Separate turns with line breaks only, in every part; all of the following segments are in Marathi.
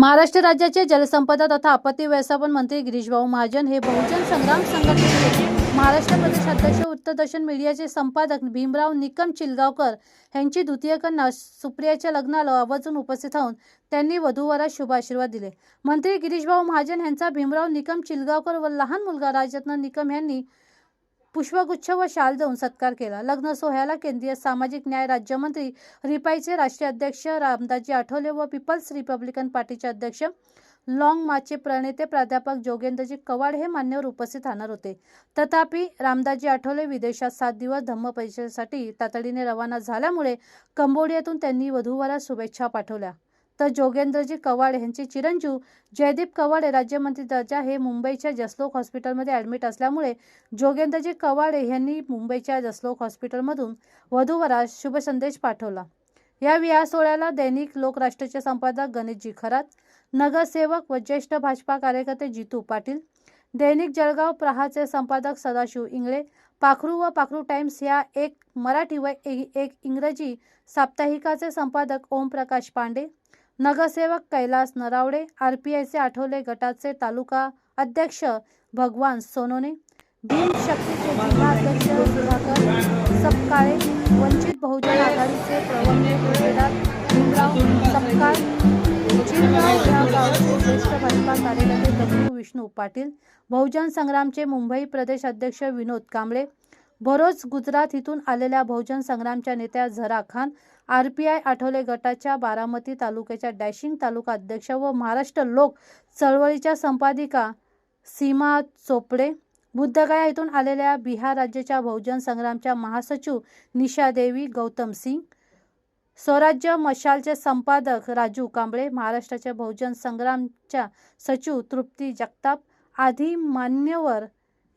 महाराष्ट्र राज्याचे जलसंपदा तथा आपत्ती व्यवस्थापन मंत्री गिरीशभाऊ महाजन हे बहुजन संग्राम संघटनेचे महाराष्ट्र प्रदेश अध्यक्ष उत्तरदर्शन मीडियाचे संपादक भीमराव निकम चिलगावकर यांची द्वितीय कन्या सुप्रियाच्या लग्नाला आवर्जून उपस्थित राहून त्यांनी वधूवरात शुभ आशीर्वाद दिले. मंत्री गिरीशभाऊ महाजन यांचा भीमराव निकम चिलगावकर व लहान मुलगा राजरत्न निकम यांनी पुष्पगुच्छ व शाल देऊन सत्कार केला. लग्न सोहळ्याला केंद्रीय सामाजिक न्याय राज्यमंत्री रिपाईचे राष्ट्रीय अध्यक्ष रामदासजी आठवले व पीपल्स रिपब्लिकन पार्टीचे अध्यक्ष लॉंग मार्चचे प्रणेते प्राध्यापक जोगेंद्रजी कवाड हे मान्यवर उपस्थित राहणार होते. तथापि रामदासजी आठवले विदेशात सात दिवस धम्म परिषदेसाठी तातडीने रवाना झाल्यामुळे कंबोडियातून त्यांनी वधूवरास शुभेच्छा पाठवल्या. तर जोगेंद्रजी कवाड यांचे चिरंजीव जयदीप कवाडे राज्यमंत्री दर्जा हे मुंबईच्या जसलोक हॉस्पिटलमध्ये ॲडमिट असल्यामुळे जोगेंद्रजी कवाडे यांनी मुंबईच्या जसलोक हॉस्पिटलमधून वधूवरास शुभसंदेश पाठवला. या विवाह सोहळ्याला दैनिक लोकराष्ट्राचे संपादक गणेशजी खरात नगरसेवक व ज्येष्ठ भाजपा कार्यकर्ते जितू पाटील दैनिक जळगाव प्रहाचे संपादक सदाशिव इंगळे पाखरू व पाखरू टाइम्स या एक मराठी व ए- एक इंग्रजी साप्ताहिकाचे संपादक ओमप्रकाश पांडे नगरसेवक कैलास नरावडे आर पी आयचे आठवले गटाचे तालुका अध्यक्ष भगवान सोनोने भीम शक्तीचे जिल्हाध्यक्ष सुधाकर सपकाळे वंचित बहुजन आघाडीचे प्रवक्ते भीमराव सपकाळ चिरगाव या ज्येष्ठ भाजपा कार्यकर्ते डब्ल्यू विष्णू पाटील बहुजन संग्रामचे मुंबई प्रदेश अध्यक्ष विनोद कांबळे भरोच गुजरात इथून आलेल्या बहुजन संग्रामच्या नेत्या Zara Khan R P I Athawale गटाच्या बारामती तालुक्याच्या डॅशिंग तालुका अध्यक्ष व महाराष्ट्र लोक चळवळीच्या संपादिका सीमा चोपडे बुद्धगया इथून आलेल्या बिहार राज्याच्या बहुजन संग्रामच्या महासचिव निशा देवी गौतम सिंग स्वराज्य मशालचे संपादक राजू कांबळे महाराष्ट्राच्या बहुजन संग्रामच्या सचिव तृप्ती जगताप आदी मान्यवर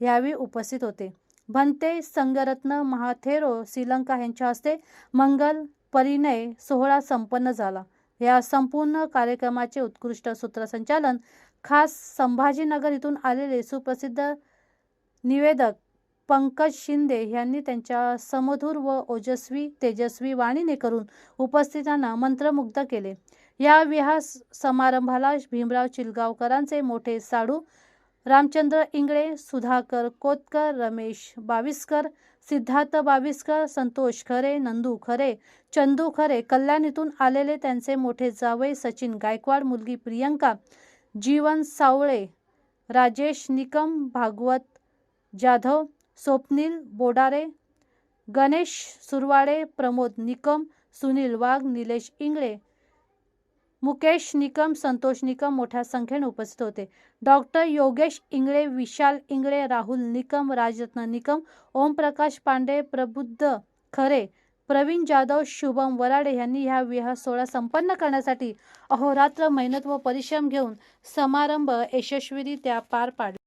यावेळी उपस्थित होते. भंते संगरत्न महाथेरो श्रीलंका यांच्या हस्ते मंगल परिणय सोहळा संपन्न झाला. या संपूर्ण कार्यक्रमाचे उत्कृष्ट सूत्रसंचालन खास संभाजीनगर इथून आलेले सुप्रसिद्ध निवेदक पंकज शिंदे यांनी त्यांच्या समधूर व ओजस्वी तेजस्वी वाणीने करून उपस्थितांना मंत्रमुग्ध केले. या विहार समारंभाला भीमराव चिलगावकरांचे मोठे साडू रामचंद्र इंगळे सुधाकर कोतकर रमेश बाविस्कर सिद्धार्थ बाविस्कर संतोष खरे नंदू खरे चंदू खरे कल्याणीतून आलेले त्यांचे मोठे जावई सचिन गायकवाड मुलगी प्रियंका जीवन सावळे राजेश निकम भागवत जाधव स्वप्नील बोडारे गणेश सुरवाडे प्रमोद निकम सुनील वाघ निलेश इंगळे मुकेश निकम संतोष निकम मोठ्या संख्येने उपस्थित होते. डॉक्टर योगेश इंगळे विशाल इंगळे राहुल निकम राजरत्न निकम ओमप्रकाश पांडे प्रबुद्ध खरे प्रवीण जाधव शुभम वराडे यांनी ह्या विवाह सोहळा संपन्न करण्यासाठी अहोरात्र मेहनत व परिश्रम घेऊन समारंभ यशस्वीरित्या पार पाडला.